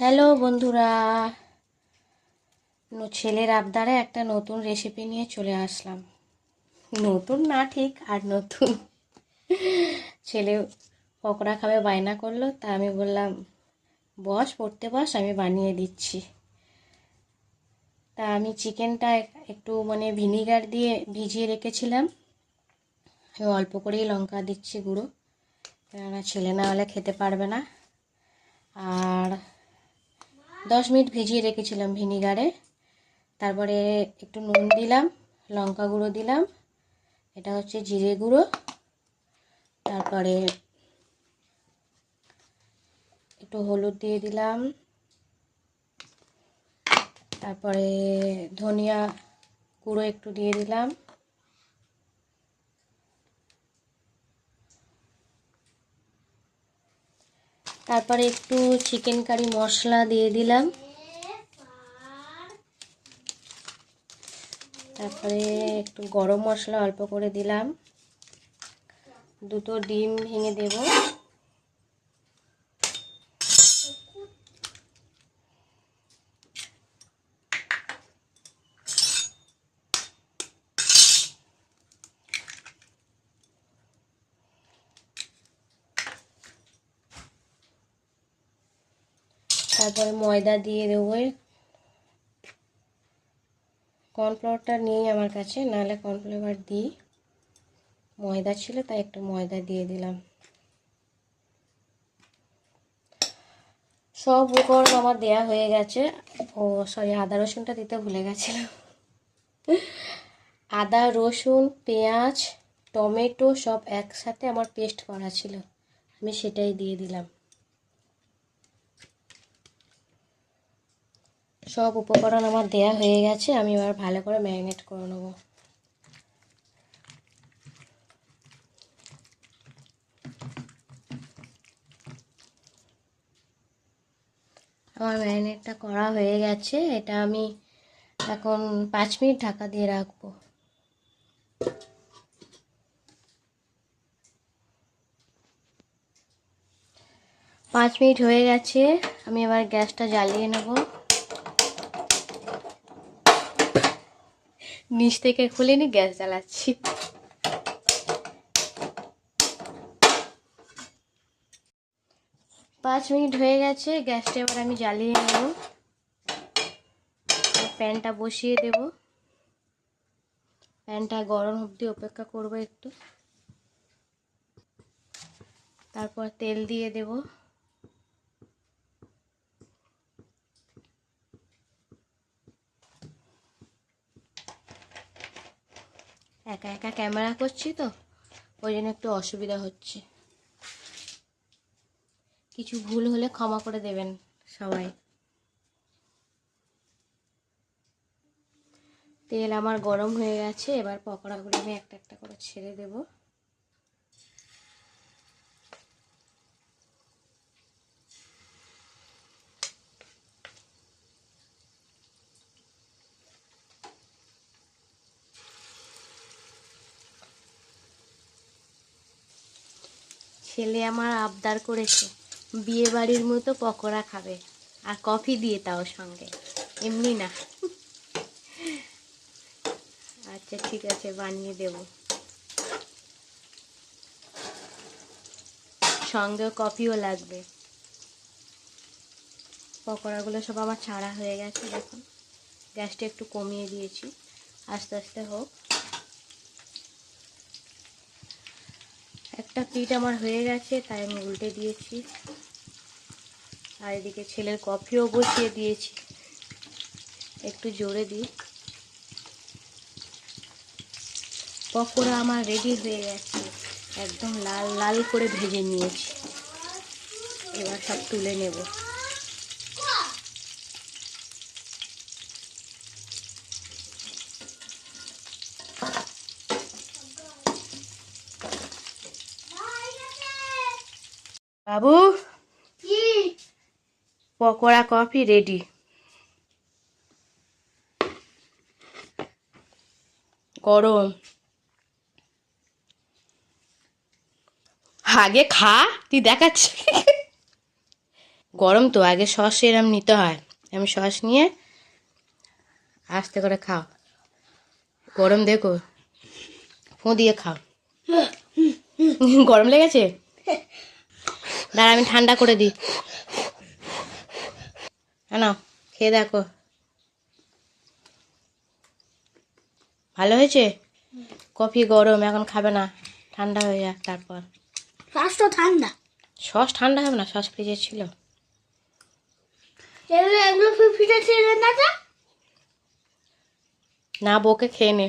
Hello বন্ধুরা। ছেলের আবদারে একটা নতুন রেসিপি নিয়ে চলে আসলাম। নতুন না ঠিক, আর নতুন। ছেলে পকোড়া খাবে, বায়না করল, তা আমি বললাম, বস, পড়তে বস, আমি বানিয়ে দিচ্ছি। তা আমি চিকেনটা একটু মানে ভিনিগার দিয়ে ভিজিয়ে রেখেছিলাম। আমি অল্প করেই লঙ্কা দিচ্ছি গুঁড়ো। কেননা ছেলে না হলে খেতে পারবে না। আর দশ মিনিট ভিজিয়ে রেখেছিলাম ভিনিগারে। তারপরে একটু নুন দিলাম, লঙ্কা গুঁড়ো দিলাম, এটা হচ্ছে জিরে গুঁড়ো। তারপরে একটু হলুদ দিয়ে দিলাম। তারপরে ধনিয়া গুঁড়ো একটু দিয়ে দিলাম। তারপরে একটু চিকেন কারি মশলা দিয়ে দিলাম। তারপরে একটু গরম মশলা অল্প করে দিলাম। দুটো ডিম ভেঙে দেব। তারপরে ময়দা দিয়ে দেবো। কর্নফ্লাওয়ারটা নেই আমার কাছে, নাহলে কর্নফ্লাওয়ার দিই। ময়দা ছিল, তাই একটু ময়দা দিয়ে দিলাম। সব উপকরণ আমার দেয়া হয়ে গেছে। ও সরি আদা রসুনটা দিতে ভুলে গেছিলাম। আদা, রসুন, পেঁয়াজ, টমেটো সব একসাথে আমার পেস্ট করা ছিল। আমি সেটাই দিয়ে দিলাম। সব উপকরণ আমার দেয়া হয়ে গেছে, আমি এবার ভালো করে ম্যারিনেট করে নেব। আমার ম্যারিনেটটা করা হয়ে গেছে, এটা আমি এখন পাঁচ মিনিট ঢাকা দিয়ে রাখব। পাঁচ মিনিট হয়ে গেছে, আমি এবার গ্যাসটা জ্বালিয়ে নেব। নিচ থেকে খুলে নিয়ে গ্যাস জ্বালাচ্ছি। পাঁচ মিনিট হয়ে গেছে, গ্যাসটা এবার আমি জ্বালিয়ে নেব। প্যানটা বসিয়ে দেব। প্যানটা গরম অবধি অপেক্ষা করব একটু। তারপর তেল দিয়ে দেব। একা একা ক্যামেরা করছি তো, ওই জন্য একটু অসুবিধা হচ্ছে। কিছু ভুল হলে ক্ষমা করে দেবেন সবাই। তেল আমার গরম হয়ে গেছে, এবার পকোড়াগুলো আমি একটা একটা করে ছেড়ে দেব। ছেলে আমার আবদার করেছে বিয়ে বাড়ির মতো পকোড়া খাবে, আর কফি দিয়ে তাও সঙ্গে। এমনি না। আচ্ছা ঠিক আছে, বানিয়ে দেব। সঙ্গেও কফিও লাগবে। পকোড়াগুলো সব আমার ছাড়া হয়ে গেছে, দেখুন। গ্যাসটা একটু কমিয়ে দিয়েছি। আস্তে আস্তে হোক। একটা পিঠ আমার হয়ে গেছে, তাই আমি উল্টে দিয়েছি। আর এদিকে ছেলের কফিও বসিয়ে দিয়েছি। একটু জোরে দিই। পকোড়া আমার রেডি হয়ে গেছে। একদম লাল লাল করে ভেজে নিয়েছি। এবার সব তুলে নেব। বাবু? পকোড়া কফি রেডি গরম। আগে খা তুই দেখাচ্ছি। গরম তো আগে সস এরম নিতে হয়। আমি সস নিয়ে আস্তে করে খাও। গরম দেখো ফোঁ দিয়ে খাও। গরম লেগেছে? দাঁড়া আমি ঠান্ডা করে দিই। না খেয়ে দেখো। ভালো হয়েছে? কফি গরম এখন খাবে না। ঠান্ডা হয়ে যাক তারপর। শ্বাসটা ঠান্ডা। সস ঠান্ডা হবে না? সস ফ্রিজে ছিল। এগুলো এগুলো ছিল না তো? না বউকে খেয়ে নে।